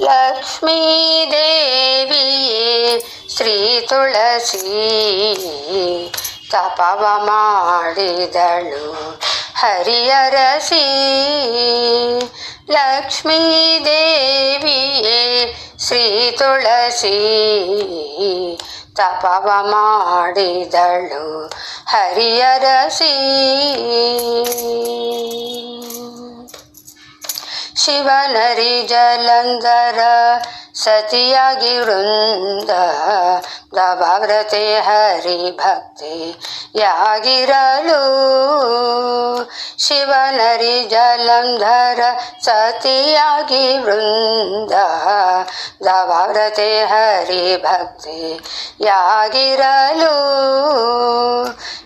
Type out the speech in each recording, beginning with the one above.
ಲಕ್ಷ್ಮೀ ದೇವಿಯೇ ಶ್ರೀ ತುಳಸಿ ತಪವ ಮಾಡಿದಳು ಹರಿಯರಸಿ ಲಕ್ಷ್ಮೀ ದೇವಿಯೇ ಶ್ರೀ ತುಳಸಿ ತಪವ ಮಾಡಿದಳು ಹರಿಯರಸಿ ಶಿವನರಿ ಜಲಂಧರ ಸತಿಯಾಗಿ ವೃಂದ ದಭಾವ್ರತೆ ಹರಿ ಭಕ್ತಿ ಯಾಗಿರಲು ಶಿವನರಿ ಜಲಂಧರ ಸತಿಯಾಗಿ ವೃಂದ ದಭಾವ್ರತೆ ಹರಿ ಭಕ್ತಿ ಯಾಗಿರಲು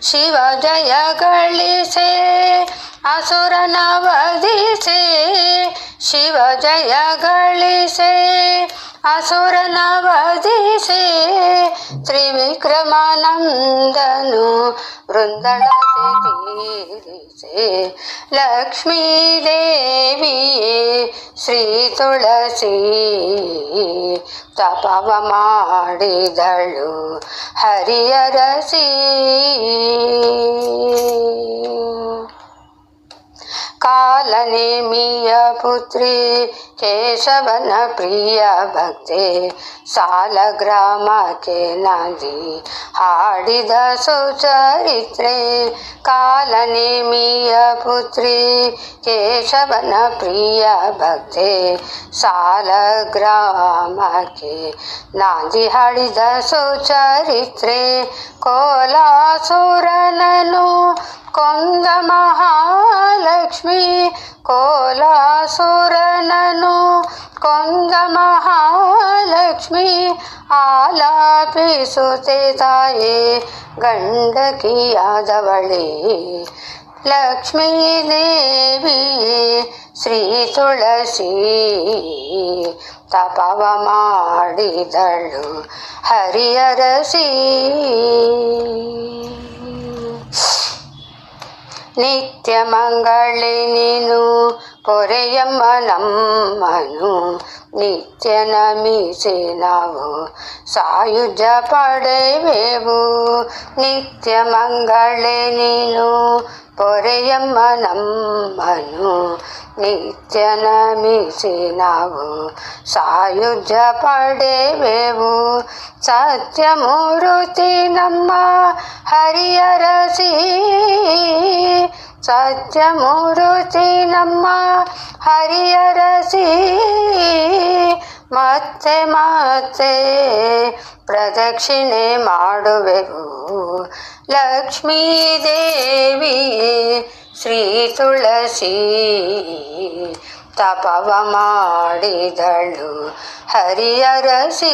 ಶಿವ ಜಯ ಗಳಿಸೆ ಅಸುರನ ವಧಿಸೆ ಶಿವ ಜಯ ಗಳಿಸೆ, ಅಸುರನ ವಧಿಸೆ, ತ್ರಿವಿಕ್ರಮಾನಂದನು ವೃಂದಳಾಸೆ ತೀರಿಸೆ. ಲಕ್ಷ್ಮೀ ದೇವಿಯೇ, ಶ್ರೀ ತುಳಸಿ, ತಪವ ಮಾಡಿದಳು ಹರಿಯರಸಿ ಕಾಲನೇಮಿಯ ಪುತ್ರಿ ಕೇಶವನ ಪ್ರಿಯ ಭಕ್ತೆ ಸಾಲ ಗ್ರಾಮಕ್ಕೆ ನಂದಿ ಹಾಡಿದ ಸುಚರಿತ್ರೆ ಕಾಲನೇಮಿಯ ಪುತ್ರಿ ಕೇಶವನ ಪ್ರಿಯ ಭಕ್ತೆ ಸಾಲ ಗ್ರಾಮಕ್ಕೆ ನಾಂದಿ ಹಾಡಿದ ಸುಚರಿತ್ರೆ ಕೋಲಾಸುರನನು ಕೊಂದ ಮಹಾಲಕ್ಷ್ಮಿ ಕೋಲಾಸುರನನು ಕೊಂಗ ಮಹಾಲಕ್ಷ್ಮಿ ಆಲಾಪಿಸುತ್ತೆ ತಾಯೇ ಗಂಡಕಿಯಾದವಳೇ. ಲಕ್ಷ್ಮೀ ದೇವಿ ಶ್ರೀ ತುಳಸಿ ತಪವ ಮಾಡಿದಳು ಹರಿಯರಸಿ ನಿತ್ಯ ಮಂಗಳೇ ನೀನು కొరయమ్మ నమ్మను నిత్యనమిసేనావు సాయుజ పడవేవు నిత్య మంగళే నీను. పొరయమ్మ నమ్మను నిత్యనమిసినావు సాయుజ పడేవేవు సత్యమూరుతి నమ్మ హరియరసి ಹರಿಯರಸಿ ನಮ್ಮ ಹರಿಯರಸಿ ಮತ್ತೆ ಮತ್ತೆ ಪ್ರದಕ್ಷಿಣೆ ಮಾಡುವೆವು. ಲಕ್ಷ್ಮೀ ದೇವಿ ಶ್ರೀ ತುಳಸಿ. ತಪವ ಮಾಡಿದಳು ಹರಿಯರಸಿ